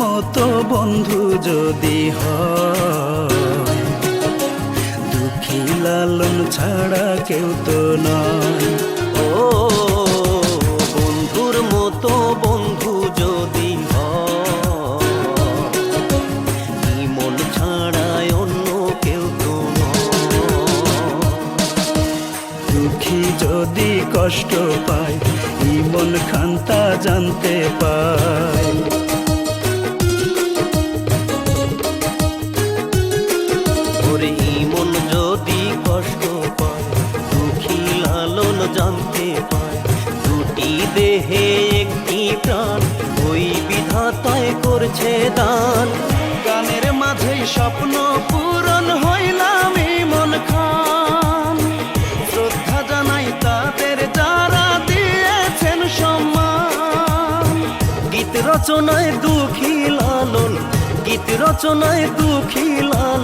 মতো বন্ধু যদি হয় দুঃখী লালন ছাড়া কেউ তো নয় ও বন্ধুর মতো বন্ধু যদি হয়, মন ছাড়ায় অন্য কেউ তো। দুঃখী যদি কষ্ট পায় ইমন খান্তা জানতে পায় জানতে পায়। দুটি দেহে একটি প্রাণ, ওই বিধাতায় করছে দান। গানের মাঝেই স্বপ্ন পূরণ হইলাম মন খান। শ্রদ্ধা জানাই তাদের যারা দিয়েছেন সম্মান। গীত রচনায় দুঃখী লালন, গীত রচনায় দুঃখী লালন।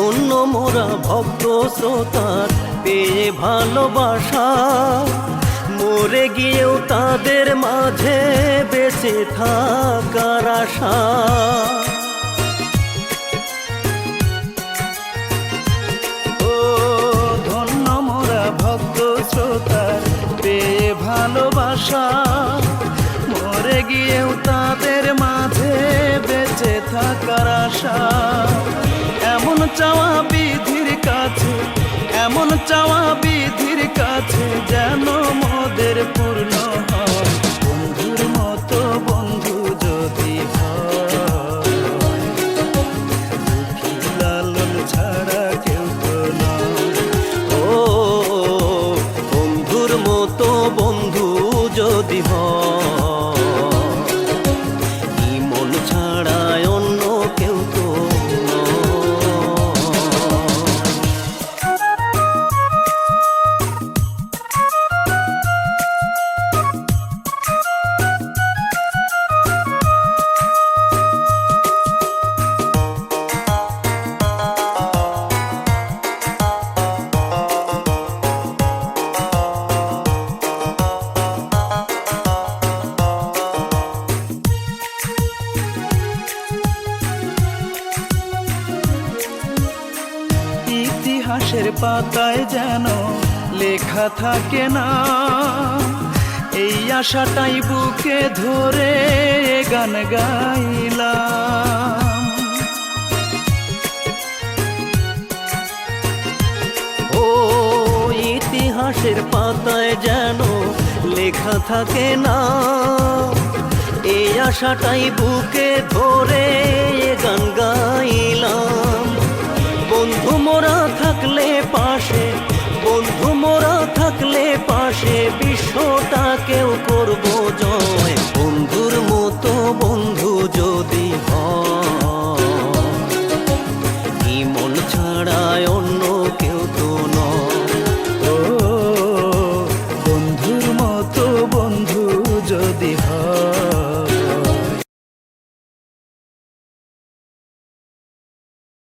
ধন্য মোরা ভক্ত শ্রোতার, পেয়ে ভালোবাসা। মরে গিয়েও তাদের মাঝে বেঁচে থাকার আশা। ও ধন্য মোরা ভক্ত শ্রোতার, পেয়ে ভালোবাসা। মরে গিয়েও তাদের মাঝে বেঁচে থাকার আশা। এমন চাওয়া বিধির কাছে এমন চাওয়া বিধির কাছে যেন মদের পূর্ণ ইতিহাসের পাতায় যেন লেখা থাকে না। এই আশাটাই বুকে ধরে গান গাইলাম। ও, ইতিহাসের পাতায় যেন লেখা থাকে না। এই আশাটাই বুকে ধরে গান গাইলাম। যদি